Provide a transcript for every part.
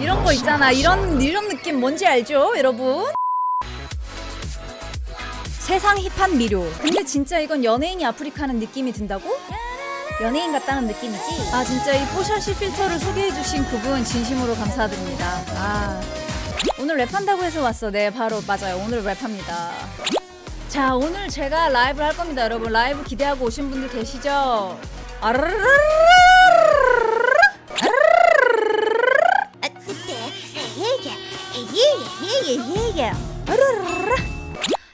이런 거 있잖아. 이런 이런 느낌 뭔지 알죠, 여러분? 세상 힙한 미료. 근데 진짜 이건 연예인이 아프리카는 느낌이 든다고? 연예인 같다는 느낌이지? 아 진짜 이 포샤시 필터를 소개해주신 그분 진심으로 감사드립니다. 아 오늘 랩한다고 해서 왔어. 네 바로 맞아요. 오늘 랩합니다. 자 오늘 제가 라이브 할 겁니다, 여러분. 라이브 기대하고 오신 분들 계시죠?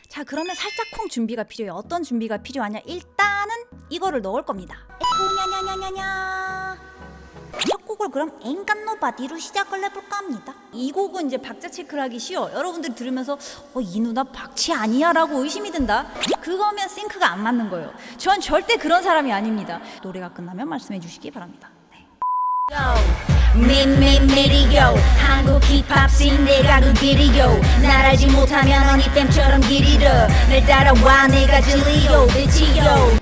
자 그러면 살짝 콩 준비가 필요해요 어떤 준비가 필요하냐? 일단은 이거를 넣을 겁니다. 에코냐냐냐냐냐 곡을 그럼 앵간노바디로 시작을 해볼까 합니다. 이 곡은 이제 박자 체크를 하기 쉬워. 여러분들 들으면서 어, 이 누나 박치 아니야? 라고 의심이 든다. 그거면 싱크가 안 맞는 거예요. 전 절대 그런 사람이 아닙니다. 노래가 끝나면 말씀해 주시기 바랍니다. 네. 민민미리요 한국 힙합 씬 내가 그 길이요 날 알지 못하면 언니 땜처럼 길이려 날 따라와 내가 진리요 빛이요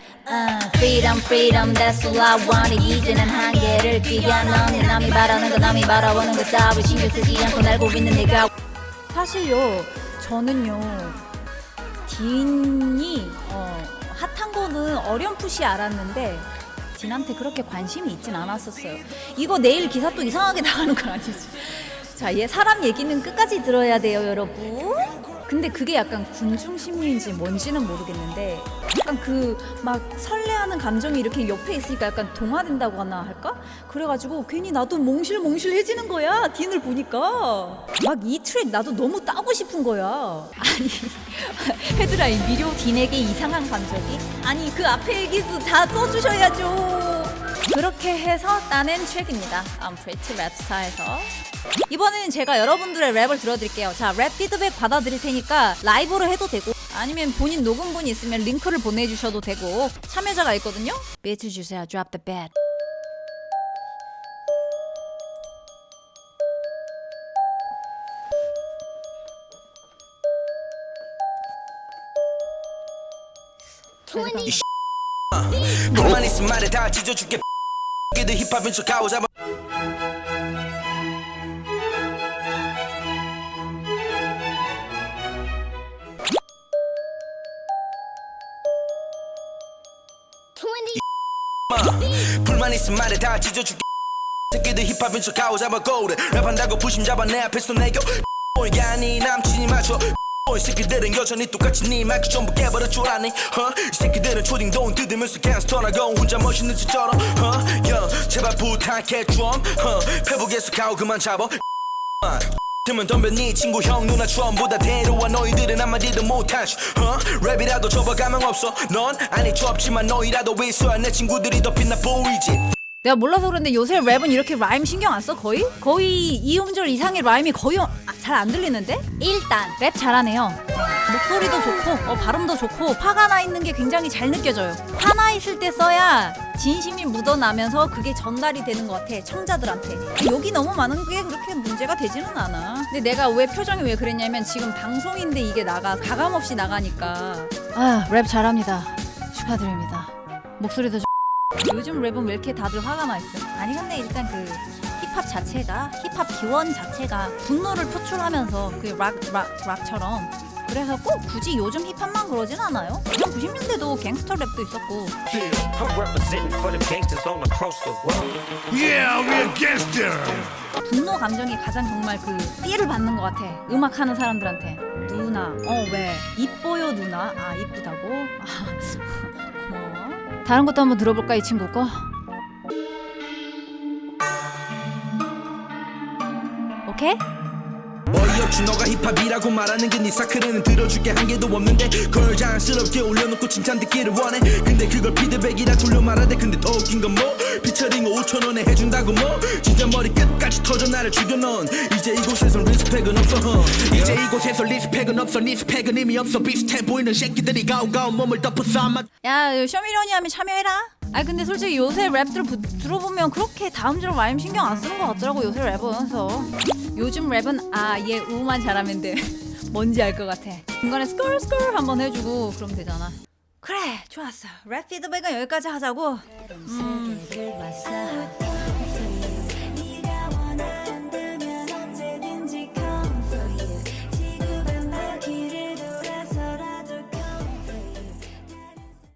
freedom, freedom, that's all I want. 이제는 한계를 뛰어 너는 남이 바라는 거 남이 바라보는 거 따위 신경 쓰지 않고 날고 있는 내가. 사실요 저는요 딘이 어, 핫한 거는 어렴풋이 알았는데 딘한테 그렇게 관심이 있진 않았었어요. 이거 내일 기사 또 이상하게 나가는 건 아니지? 자 얘 사람 얘기는 끝까지 들어야 돼요 여러분 근데 그게 약간 군중 심리인지 뭔지는 모르겠는데 약간 그 막 설레하는 감정이 이렇게 옆에 있으니까 약간 동화된다고 하나 할까? 그래가지고 괜히 나도 몽실몽실해지는 거야 딘을 보니까. 막 이 트랙 나도 너무 따고 싶은 거야. 아니 헤드라인 미료 딘에게 이상한 감정이? 아니 그 앞에 얘기도 다 써주셔야죠 그렇게 해서 따낸 트랙입니다. I'm Pretty Rapstar에서. 이번에는 제가 여러분들의 랩을 들어드릴게요. 자 랩 피드백 받아드릴 테니까 라이브로 해도 되고 아니면 본인 녹음본이 있으면 링크를 보내주셔도 되고 참여자가 있거든요? 비트 주세요. Drop the beat 너만 있으면 말해. 다 찢어줄게 끼들 힙합인 척 하고 잡아. 불만 있으면 말해 다 찢어줄게. 새끼들 힙합인 척 하고 잡아 고래 랩한다고 부심 잡아 내 앞에서 내겨. 이게 아니 남친이 맞춰 이 새끼들은 여전히 똑같이 네 마이크 전부 깨버릴 줄 아니 huh? 이 새끼들은 초딩 돈 뜯으면서 갱스터나고 혼자 멋있는 척처럼 huh? 제발 부탁해 좀 huh? 페북에서 가오 그만 잡아 드면 덤벼 네 친구 형 누나 전부 다 데려와 너희들은 한마디도 못하지 huh? 랩이라도 접어 가망 없어 넌 아니 좁지만 너희라도 있어야 내 친구들이 더 빛나 보이지 내가 몰라서 그런데 요새 랩은 이렇게 라임 신경 안 써? 거의? 거의 이음절 이상의 라임이 거의 아, 잘안 들리는데? 일단 랩 잘하네요. 목소리도 좋고 어, 발음도 좋고 화가 나 있는 게 굉장히 잘 느껴져요. 화나 있을 때 써야 진심이 묻어나면서 그게 전달이 되는 것 같아 청자들한테. 욕이 너무 많은 게 그렇게 문제가 되지는 않아. 근데 내가 왜 표정이 왜 그랬냐면 지금 방송인데 이게 나가 가감없이 나가니까. 아 랩 잘합니다. 축하드립니다. 목소리도 좋- 요즘 랩은 왜 이렇게 다들 화가 나 있어? 아니 근데 일단 그 힙합 자체가 힙합 기원 자체가 분노를 표출하면서 그락 락 락처럼 그래서 꼭 굳이 요즘 힙합만 그러진 않아요. 그냥 90년대도 갱스터 랩도 있었고. 분노 감정이 가장 정말 그 띠를 받는 것 같아. 음악 하는 사람들한테 누나 어 왜 이뻐요 누나 아 이쁘다고 아. 다른 것도 한번 들어볼까 이 친구 거. 오케이? 어이없지 너가 힙합이라고 말하는 게 네 사크레는 들어줄게 한 개도 없는데 그걸 자랑스럽게 올려놓고 칭찬 듣기를 원해 근데 그걸 피드백이라 돌려 말하대 근데 더 웃긴 건 뭐? 피처링 5천원에 해준다고 뭐? 진짜 머리 끝까지 터져 나를 죽여 넌 이제 이곳에선 리스펙은 없어 huh? 이제 이곳에서 리스펙은 없어 리스펙은 이미 없어 비슷해 보이는 새끼들이 가오가오 몸을 덮어 삼아 야 쇼미더니 하면 참여해라. 아 근데 솔직히 요새 랩들 부- 들어보면 그렇게 다음절 라임 신경 안 쓰는 것 같더라고 요새 랩은 그래서. 요즘 랩은 아얘 우만 잘하면 돼. 뭔지 알 것 같아. 중간에 스컬 스컬 한번 해주고 그러면 되잖아. 그래 좋았어. 랩 피드백은 여기까지 하자고. 음